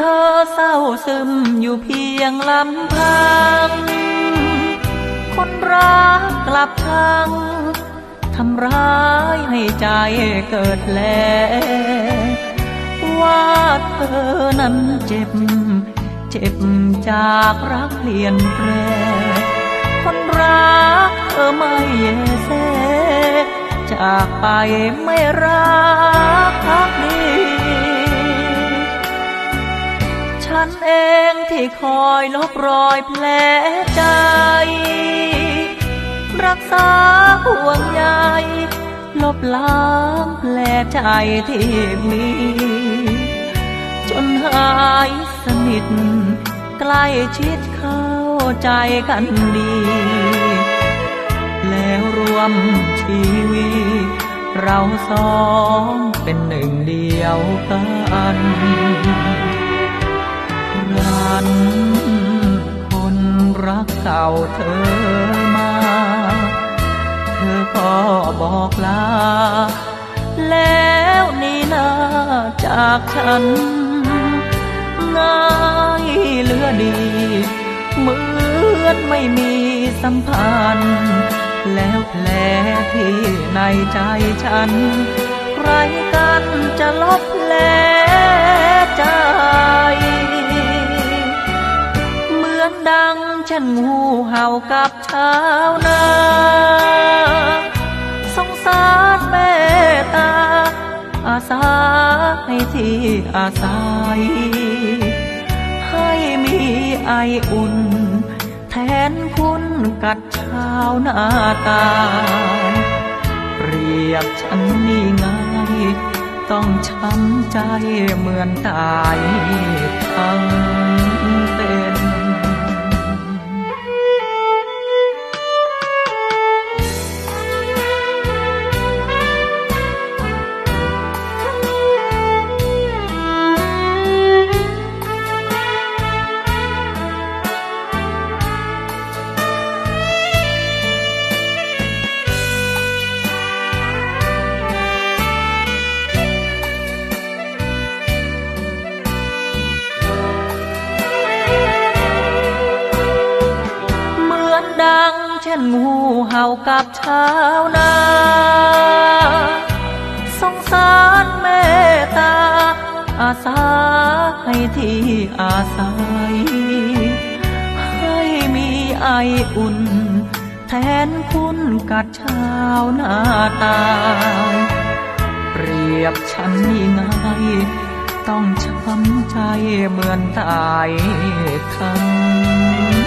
ธอเศร้าซึมอยู่เพียงลำพัง คนรักกลับชังทำร้ายให้ใจเกิดแผลว่าเธอนั้นเจ็บ เจ็บจากรักเปลี่ยนแปลคนรักเธอไม่เยแสจากไปไม่รัก คอยลบรอยแผลใจ รักษาห่วงใยลบล้างแผลใจที่มี จนหายสนิท ใกล้ชิดเข้าใจกันดี แล้วรวมชีวิต เราสองเป็นหนึ่งเดียวกัน รัน คนรักเก่าเธอมา เธอก็บอกลา แล้วนี่นาจากฉัน ง่ายเหลือดี เหมือนไม่มีสัมพันธ์ แล้วแผลที่ในใจฉัน ใครกันจะลบแผล นงูเห่ากับชาวนาสงสารแม่ตา อาสาให้ที่อาศัยให้มีไออุ่น แทนคุณกัดชาวนาตายเรียบฉันนี่ไง ต้องช้ำใจเหมือนตายทั้ง ช่นงูเห่ากับชาวนา สงสารแม่ตา อาสาให้ที่อาศัย ให้มีไออุ่น แทนคุณกัดชาวนาตายเปรียบฉันนี่ไงต้องช้ำใจเหมือนตายทั้ง